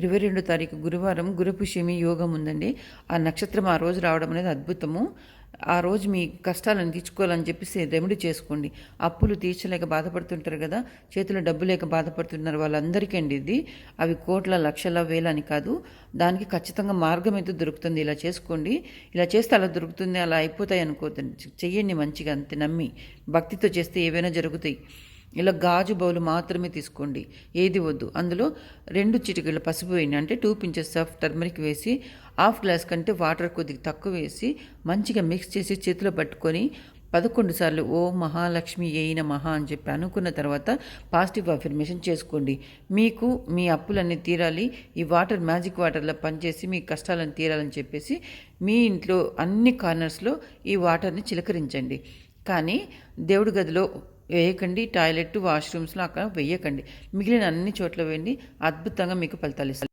ఇరవై రెండు తారీఖు గురువారం గురుపుష్యమి యోగం ఉందండి. ఆ నక్షత్రం ఆ రోజు రావడం అనేది అద్భుతము. ఆ రోజు మీ కష్టాలను తీర్చుకోవాలని చెప్పేసి రెమెడీ చేసుకోండి. అప్పులు తీర్చలేక బాధపడుతుంటారు కదా చేతిలో డబ్బు లేక బాధపడుతున్నారు వాళ్ళందరికీ అండి ఇది. అవి కోట్ల లక్షల వేల అని కాదు. దానికి ఖచ్చితంగా మార్గం అయితే దొరుకుతుంది. ఇలా చేసుకోండి. ఇలా చేస్తే అలా దొరుకుతుంది అలా అయిపోతాయి అనుకోతుంది చెయ్యండి మంచిగా అంతే నమ్మి. భక్తితో చేస్తే ఏవైనా జరుగుతాయి. ఇలా గాజు బౌలు మాత్రమే తీసుకోండి. ఏది వద్దు. అందులో రెండు చిటికలు పసుపు వేయండి. అంటే టూ పించెస్ ఆఫ్ టర్మరిక్ వేసి హాఫ్ గ్లాస్ కంటే వాటర్ కొద్దిగా తక్కువ వేసి మంచిగా మిక్స్ చేసి చేతిలో పట్టుకొని పదకొండు సార్లు ఓ మహాలక్ష్మి అయిన మహా అని చెప్పి అనుకున్న తర్వాత పాజిటివ్ అఫర్మేషన్ చేసుకోండి. మీకు మీ అప్పులన్నీ తీరాలి. ఈ వాటర్ మ్యాజిక్ వాటర్లో పనిచేసి మీ కష్టాలను తీరాలని చెప్పేసి మీ ఇంట్లో అన్ని కార్నర్స్లో ఈ వాటర్ని చిలకరించండి. కానీ దేవుడి గదిలో వేయకండి టాయిలెట్ వాష్రూమ్స్లో అక్కడ వేయకండి. మిగిలిన అన్ని చోట్ల వేయండి అద్భుతంగా మీకు ఫలితాలు ఇస్తారు